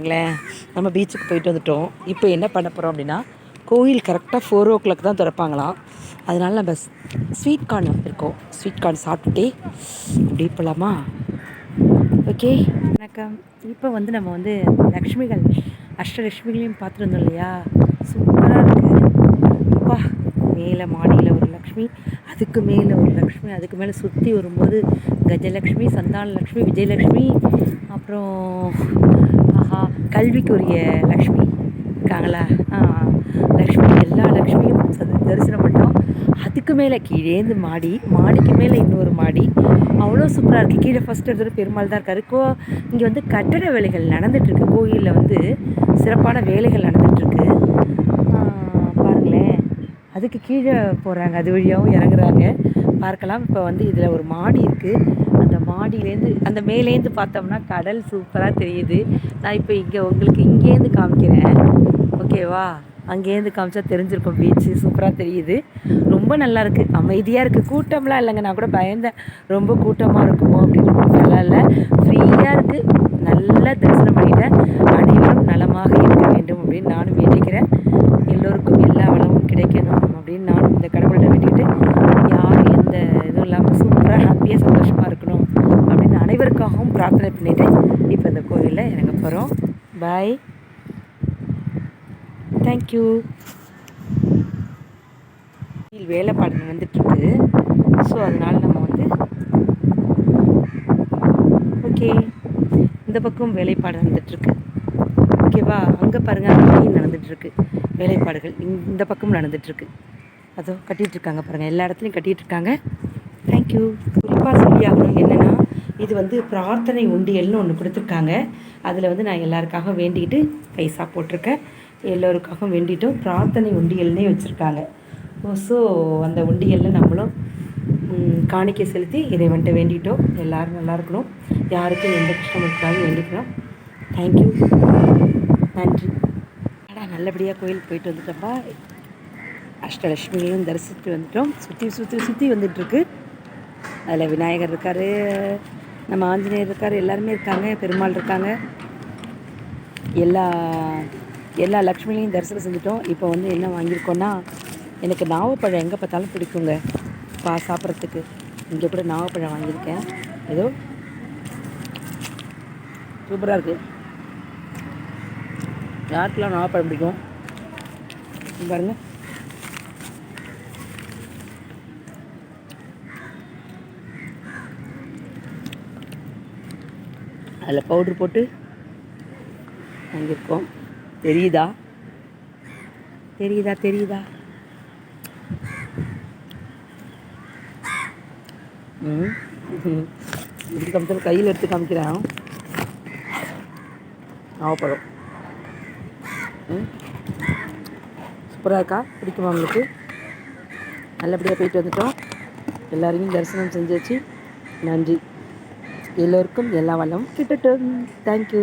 பாருங்களேன். நம்ம பீச்சுக்கு போயிட்டு வந்துட்டோம். இப்போ என்ன பண்ண போகிறோம் அப்படின்னா கோயில் கரெக்டாக ஃபோர் ஓ கிளாக் தான் திறப்பாங்களாம். அதனால நம்ம ஸ்வீட் கார்ன் இருக்கோம். ஸ்வீட் கார்ன் சாப்பிட்டுட்டே அப்படி போகலாமா ஓகே வணக்கம். இப்போ வந்து நம்ம வந்து லக்ஷ்மிகள் அஷ்டலக்ஷ்மிகளையும் பார்த்துருந்தோம் இல்லையா? சூப்பராக இருக்குது அப்பா மேலே மாடியில் ஒரு லக்ஷ்மி. அதுக்கு மேலே ஒரு லக்ஷ்மி அதுக்கு மேலே சுற்றி வரும்போது கஜலக்ஷ்மி சந்தான லக்ஷ்மி விஜயலக்ஷ்மி அப்புறம் ஆஹா கல்விக்குரிய லக்ஷ்மி இருக்காங்களா? ஆ லக்ஷ்மி எல்லா லக்ஷ்மியும் தரிசனம் பண்ணோம் அதுக்கு மேலே கீழேந்து மாடி மாடிக்கு மேலே இன்னொரு மாடி. அவ்வளோ சூப்பராக இருக்குது கீழே ஃபஸ்ட் எடுத்துகிட்டு பெருமாள் தான் இருக்காரு. கோ இங்கே வந்து கட்டட வேலைகள் நடந்துகிட்ருக்கு கோயிலில் வந்து சிறப்பான வேலைகள் நடந்துகிட்ருக்கு அதுக்கு கீழே போகிறாங்க அது வழியாகவும் இறங்குறாங்க. பார்க்கலாம். இப்போ வந்து இதில் ஒரு மாடி இருக்குது அந்த மாடியிலேருந்து அந்த மேலேருந்து பார்த்தோம்னா கடல் சூப்பராக தெரியுது. நான் இப்போ இங்கே உங்களுக்கு இங்கேருந்து காமிக்கிறேன். ஓகேவா அங்கேருந்து காமிச்சா தெரிஞ்சிருக்கும். பீச்சு சூப்பராக தெரியுது. ரொம்ப நல்லா இருக்குது அமைதியாக இருக்குது கூட்டம்லாம் இல்லைங்க நான் கூட பயந்தேன் ரொம்ப கூட்டமாக இருக்குமோ அப்படின்னு நல்லா இல்லை ஃப்ரீயாக இருக்குது நல்லா தரிசனம் பண்ணிட்டேன் அனைவரும் நலமாக இருக்க வேண்டும் அப்படின்னு நானும் வேண்டிக்கிறேன் எல்லோருக்கும் எல்லா வளமும் கிடைக்கணும் அப்படின்னு நானும் இந்த கடவுள்கிட்ட வேண்டிக்கிட்டு யாரும் எந்த இதுவும் இல்லாமல் சூப்பராக ஹாப்பியாக சந்தோஷமாக இருக்கணும் அப்படின்னு அனைவருக்காகவும் பிரார்த்தனை பண்ணிவிட்டு இப்போ இந்த கோயிலில் இறங்க போகிறோம் பாய் தேங்க்யூ வேலைப்பாடு வந்துட்டுருக்கு. ஸோ அதனால் நம்ம வந்து ஓகே இந்த பக்கம் வேலைப்பாடு நடந்துட்டுருக்கு ஓகேவா அங்கே பாருங்கள் அங்கேயும் நடந்துட்டுருக்கு. வேலைப்பாடுகள் இந்த பக்கமும் நடந்துட்டுருக்கு. அதோ கட்டிட்டு இருக்காங்க பாருங்கள் எல்லா இடத்துலையும் கட்டிகிட்டு இருக்காங்க தேங்க்யூ குறிப்பாக சொல்லி ஆகணும் என்னென்னா இது வந்து பிரார்த்தனை உண்டியல்னு ஒன்று கொடுத்துருக்காங்க. அதில் வந்து நான் எல்லாருக்காக வேண்டிக்கிட்டு பைசா போட்டிருக்கேன். எல்லோருக்காகவும் வேண்டிட்டோம் பிரார்த்தனை உண்டியல்னே வச்சுருக்காங்க. ஸோ அந்த உண்டியலில் நம்மளும் காணிக்கை செலுத்தி இறைவன்ட்ட வேண்டிட்டோம். எல்லோரும் நல்லா இருக்கணும். யாருக்கும் எந்த கஷ்டம் இருக்காது வேண்டிக்கிறோம். தேங்க்யூ நன்றி. அடா நல்லபடியாக கோயிலுக்கு போயிட்டு வந்துட்டப்பா அஷ்டலட்சுமியையும் தரிசித்து வந்துட்டோம். சுற்றி சுற்றி சுற்றி வந்துட்டுருக்கு. அதில் விநாயகர் இருக்கார் நம்ம ஆஞ்சநேயர் இருக்கார் எல்லாருமே இருக்காங்க பெருமாள் இருக்காங்க. எல்லா எல்லா லக்ஷ்மிலையும் தரிசனம் செஞ்சுட்டோம். இப்போ வந்து என்ன வாங்கியிருக்கோன்னா எனக்கு நாவப்பழம் எங்கே பார்த்தாலும் பிடிக்குங்க. பா சாப்பிட்றதுக்கு. இங்கே கூட நாவப்பழம் வாங்கியிருக்கேன். ஏதோ சூப்பராக இருக்குது யாருக்கெல்லாம் நாவப்பழம் பிடிக்கும்? பாருங்கள் அதில் பவுட்ரு போட்டு வாங்கியிருக்கோம். தெரியுதா? தெரியுதா தெரியுதா? ம். இப்படி காமிச்சாலும் கையில் எடுத்து காமிக்கிறேன். ஆவப்படும் ம். சூப்பராக இருக்கா? பிடிக்குமா உங்களுக்கு? நல்லபடியாக போயிட்டு வந்துட்டோம். எல்லாரையும் தரிசனம் செஞ்சாச்சு. நன்றி. எல்லோருக்கும் எல்லா வளமும் கிட்டட்டும். தேங்க்யூ